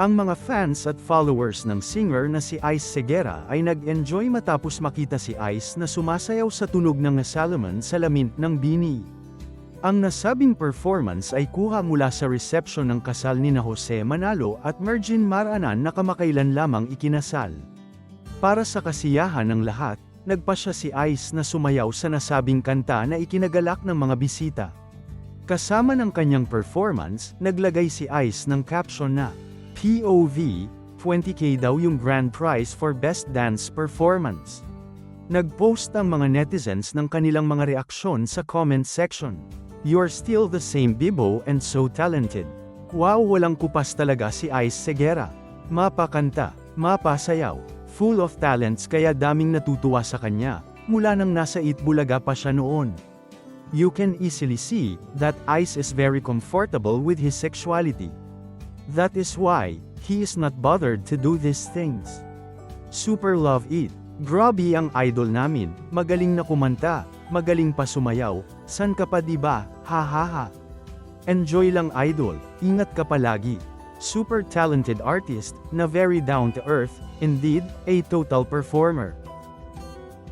Ang mga fans at followers ng singer na si Ice Segura ay nag-enjoy matapos makita si Ice na sumasayaw sa tunog ng Salomon sa lamin ng bini. Ang nasabing performance ay kuha mula sa reception ng kasal ni na Jose Manalo at Mergin Maranan na kamakailan lamang ikinasal. Para sa kasiyahan ng lahat, nagpa siya si Ice na sumayaw sa nasabing kanta na ikinagalak ng mga bisita. Kasama ng kanyang performance, naglagay si Ice ng caption na, POV, 20k daw yung grand prize for best dance performance. Nag-post ang mga netizens ng kanilang mga reaksyon sa comment section. You're still the same Bibo and so talented. Wow walang kupas talaga si Ice Segura. Mapakanta, mapasayaw, full of talents kaya daming natutuwa sa kanya, mula nang nasa Itbulaga pa siya noon. You can easily see that Ice is very comfortable with his sexuality. That is why, he is not bothered to do these things. Super love it. Grabe ang idol namin, magaling na kumanta, magaling pa sumayaw, san ka pa diba, ha ha ha. Enjoy lang idol, ingat ka palagi. Super talented artist, na very down to earth, indeed, a total performer.